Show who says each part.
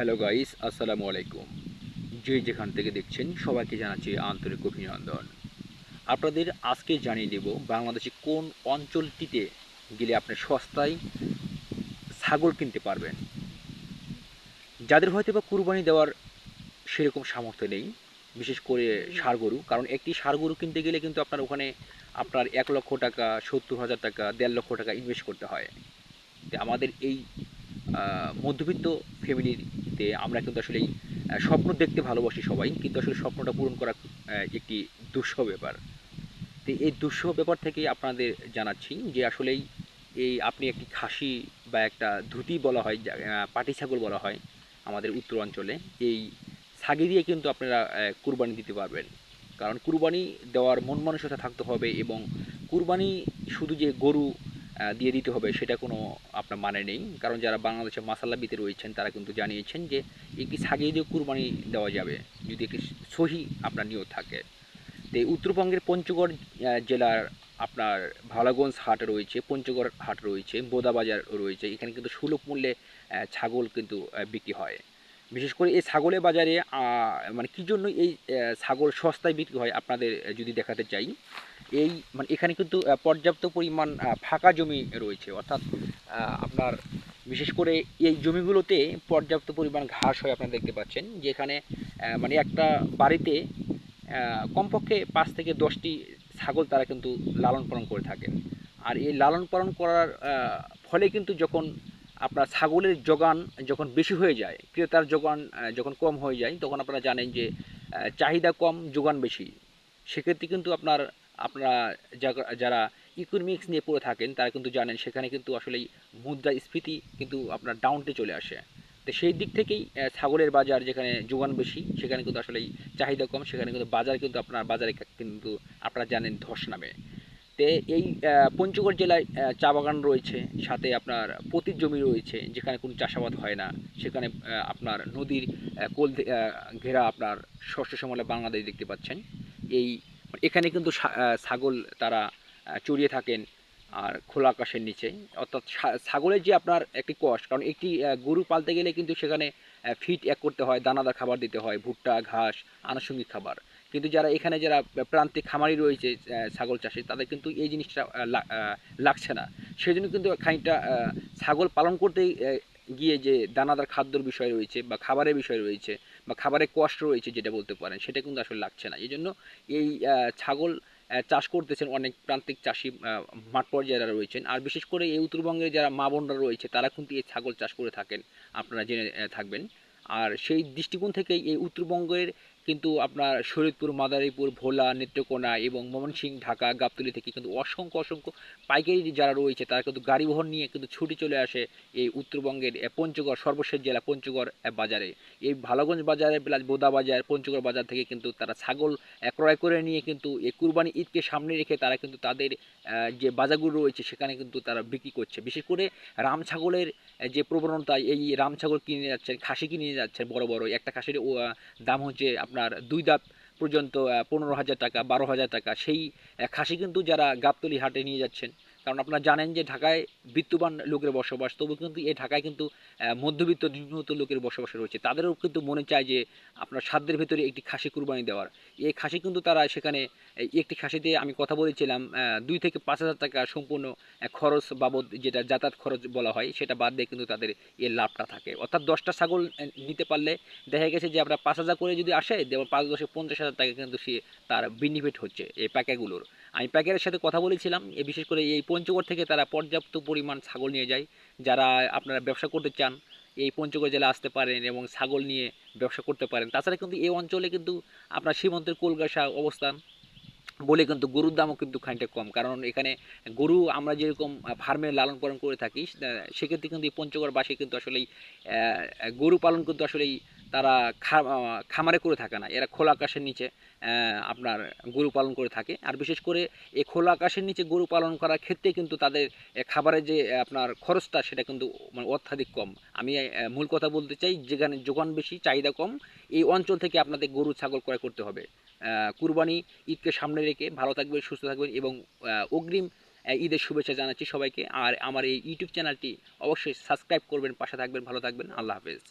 Speaker 1: Hello guys আসসালামু আলাইকুম যে যেখান থেকে দেখছেন, সবাইকে জানাচ্ছি আন্তরিক অভিনন্দন। আপনাদের আজকে জানিয়ে দেব বাংলাদেশে কোন অঞ্চলটিতে গেলে আপনি সস্তায় ছাগল কিনতে পারবেন। যাদের হয়তো বা কুরবানি দেওয়ার সেরকম সামর্থ্য নেই, বিশেষ করে ষাড় গরু কারণ একটি ষাড় গরু কিনতে গেলে কিন্তু আপনার ওখানে আপনার এক লক্ষ টাকা, সত্তর হাজার টাকা, দেড় লক্ষ টাকা ইনভেস্ট করতে হয়। আমাদের এই মধ্যবিত্ত মধ্যবিত্ত ফ্যামিলিতে আমরা কিন্তু আসলে স্বপ্ন দেখতে ভালোবাসি সবাই, কিন্তু আসলে স্বপ্নটা পূরণ করা একটি দুঃসহ ব্যাপার। তো এই দুঃসহ ব্যাপার থেকে আপনাদের জানাচ্ছি যে আসলেই এই আপনি একটি খাসি বা একটা ধুতি বলা হয় পাটি ছাগল বলা হয় আমাদের উত্তর অঞ্চলে, এই ছাগি দিয়ে কিন্তু আপনারা কুরবানি দিতে পারবেন। কারণ কুরবানি দেওয়ার মন মানসিকতা থাকতে হবে এবং কুরবানি শুধু যে গরু দিয়ে দিতে হবে, সেটা কোনো আপনার মানে নেই। কারণ যারা বাংলাদেশে মাসাল্লাবিতে রয়েছেন, তারা কিন্তু জানিয়েছেন যে একটি ছাগিয়ে দিয়ে কুরবানি দেওয়া যাবে, যদি একটি সহি আপনার নিয়োগ থাকে। তো উত্তরবঙ্গের পঞ্চগড় জেলার আপনার ভালাগঞ্জ হাট রয়েছে, পঞ্চগড় হাট রয়েছে, বোদাবাজার রয়েছে, এখানে কিন্তু সুলভ মূল্যে ছাগল কিন্তু বিক্রি হয়। বিশেষ করে এই ছাগলের বাজারে মানে কী জন্য এই ছাগল সস্তায় বিক্রি হয় আপনাদের যদি দেখাতে চাই এই মানে এখানে কিন্তু পর্যাপ্ত পরিমাণ ফাঁকা জমি রয়েছে। অর্থাৎ আপনার বিশেষ করে এই জমিগুলোতে পর্যাপ্ত পরিমাণ ঘাস হয় আপনারা দেখতে পাচ্ছেন, যেখানে মানে একটা বাড়িতে কমপক্ষে পাঁচ থেকে দশটি ছাগল তারা কিন্তু লালন পালন করে থাকেন। আর এই লালন পালন করার ফলে কিন্তু যখন আপনার ছাগলের যোগান যখন বেশি হয়ে যায়, ক্রেতার যোগান যখন কম হয়ে যায়, তখন আপনারা জানেন যে চাহিদা কম, যোগান বেশি। সেক্ষেত্রে কিন্তু আপনার আপনারা যারা ইকোনমিক্স নিয়ে পড়ে থাকেন, তারা কিন্তু জানেন সেখানে কিন্তু আসলেই মুদ্রাস্ফীতি কিন্তু আপনার ডাউনটে চলে আসে। তো সেই দিক থেকেই ছাগলের বাজার যেখানে যোগান বেশি, সেখানে কিন্তু আসলে চাহিদা কম, সেখানে কিন্তু বাজার কিন্তু আপনার বাজারে কিন্তু আপনারা জানেন ধস নামে। তে এই পঞ্চগড় জেলায় চা বাগান রয়েছে, সাথে আপনার পতির জমি রয়েছে, যেখানে কোনো চাষাবাদ হয় না, সেখানে আপনার নদীর কোল ঘেরা আপনার শস্য শ্যামলা বাংলাদেশ দেখতে পাচ্ছেন। এই এখানে কিন্তু ছাগল তারা চড়িয়ে থাকেন আর খোলা আকাশের নিচে। অর্থাৎ ছাগলের যে আপনার একটি কষ্ট কারণ একটি গরু পালতে গেলে কিন্তু সেখানে ফিট এক করতে হয়, দানাদার খাবার দিতে হয়, ভুট্টা, ঘাস, আনুষঙ্গিক খাবার। কিন্তু যারা এখানে যারা প্রান্তিক খামারি রয়েছে ছাগল চাষি, তাদের কিন্তু এই জিনিসটা লাগছে না। সেই জন্য কিন্তু খানিকটা ছাগল পালন করতে গিয়ে যে দানাদার খাদ্যর বিষয় রয়েছে বা খাবারের বিষয় রয়েছে বা খাবারের কষ্ট রয়েছে যেটা বলতে পারেন, সেটা কিন্তু আসলে লাগছে না। এই জন্য এই ছাগল চাষ করতেছেন অনেক প্রান্তিক চাষি মাঠ পর্যায়ে যারা রয়েছেন। আর বিশেষ করে এই উত্তরবঙ্গের যারা মা বোনরা রয়েছে, তারা কিন্তু এই ছাগল চাষ করে থাকেন, আপনারা জেনে থাকবেন। আর সেই দৃষ্টিকোণ থেকে এই উত্তরবঙ্গের কিন্তু আপনার শরীয়তপুর মাদারীপুর, ভোলা, নেত্রকোনা এবং ময়মনসিংহ, ঢাকা, গাবতলী থেকে কিন্তু অসংখ্য অসংখ্য পাইকারি যারা রয়েছে, তারা কিন্তু গাড়ি বহন নিয়ে কিন্তু ছুটি চলে আসে এই উত্তরবঙ্গের পঞ্চগড়, সর্বশেষ জেলা পঞ্চগড় বাজারে। এই ভালোগঞ্জ বাজারে, প্লাস বোদা বাজার, পঞ্চগড় বাজার থেকে কিন্তু তারা ছাগল ক্রয় করে নিয়ে কিন্তু এই কুরবানি ঈদকে সামনে রেখে তারা কিন্তু তাদের যে বাজারগুলো রয়েছে, সেখানে কিন্তু তারা বিক্রি করছে। বিশেষ করে রাম ছাগলের যে প্রবণতা, এই রাম ছাগল কিনে যাচ্ছেন, খাসি কিনে যাচ্ছেন বড় বড়, একটা খাসির দাম হচ্ছে আপনার দুই দাঁত পর্যন্ত পনেরো হাজার টাকা, বারো হাজার টাকা, সেই খাসি কিন্তু যারা গাবতলি হাটে নিয়ে যাচ্ছেন কারণ আপনারা জানেন যে ঢাকায় বিত্তবান লোকের বসবাস, তবু কিন্তু এই ঢাকায় কিন্তু মধ্যবিত্ত নিম্নত লোকের বসবাস রয়েছে। তাদেরও কিন্তু মনে চায় যে আপনার সাধ্যের ভেতরে একটি খাসি কুরবানি দেওয়ার। এই খাসি কিন্তু তারা সেখানে একটি খাসিতে আমি কথা বলেছিলাম দুই থেকে পাঁচ হাজার টাকা সম্পূর্ণ খরচ বাবদ যেটা যাতায়াত খরচ বলা হয়, সেটা বাদ দিয়ে কিন্তু তাদের এর লাভটা থাকে। অর্থাৎ দশটা ছাগল নিতে পারলে দেখা গেছে যে আপনার পাঁচ হাজার করে যদি আসে পাঁচ দশে পঞ্চাশ হাজার টাকা কিন্তু সে তার বেনিফিট হচ্ছে এই প্যাকেগুলোর আমি প্যাকের সাথে কথা বলেছিলাম, এ বিশেষ করে এই পঞ্চগড় থেকে তারা পর্যাপ্ত পরিমাণ ছাগল নিয়ে যায়, যারা আপনারা ব্যবসা করতে চান, এই পঞ্চগড় জেলা আসতে পারেন এবং ছাগল নিয়ে ব্যবসা করতে পারেন। তাছাড়া কিন্তু এই অঞ্চলে কিন্তু আপনার সীমান্তের কলকাসা অবস্থান বলে কিন্তু গরুর দামও কিন্তু খানিকটা কম। কারণ এখানে গরু আমরা যেরকম ফার্মে লালন পালন করে থাকি সেক্ষেত্রে কিন্তু এই পঞ্চগড়বাসী কিন্তু আসলেই গরু পালন কিন্তু আসলেই তারা খামারে করে থাকে না। এরা খোলা আকাশের নিচে আপনার গরু পালন করে থাকে। আর বিশেষ করে এই খোলা আকাশের নিচে গরু পালন করার ক্ষেত্রে কিন্তু তাদের খাবারের যে আপনার খরচটা, সেটা কিন্তু মানে অত্যাধিক কম। আমি মূল কথা বলতে চাই, যেখানে যোগান বেশি, চাহিদা কম, এই অঞ্চল থেকে আপনাদের গরু, ছাগল ক্রয় করতে হবে। কুরবানি ঈদকে সামনে রেখে ভালো থাকবেন, সুস্থ থাকবেন এবং অগ্রিম ঈদের শুভেচ্ছা জানাচ্ছি সবাইকে। আর আমার এই ইউটিউব চ্যানেলটি অবশ্যই সাবস্ক্রাইব করবেন, পাশে থাকবেন, ভালো থাকবেন। আল্লাহ হাফেজ।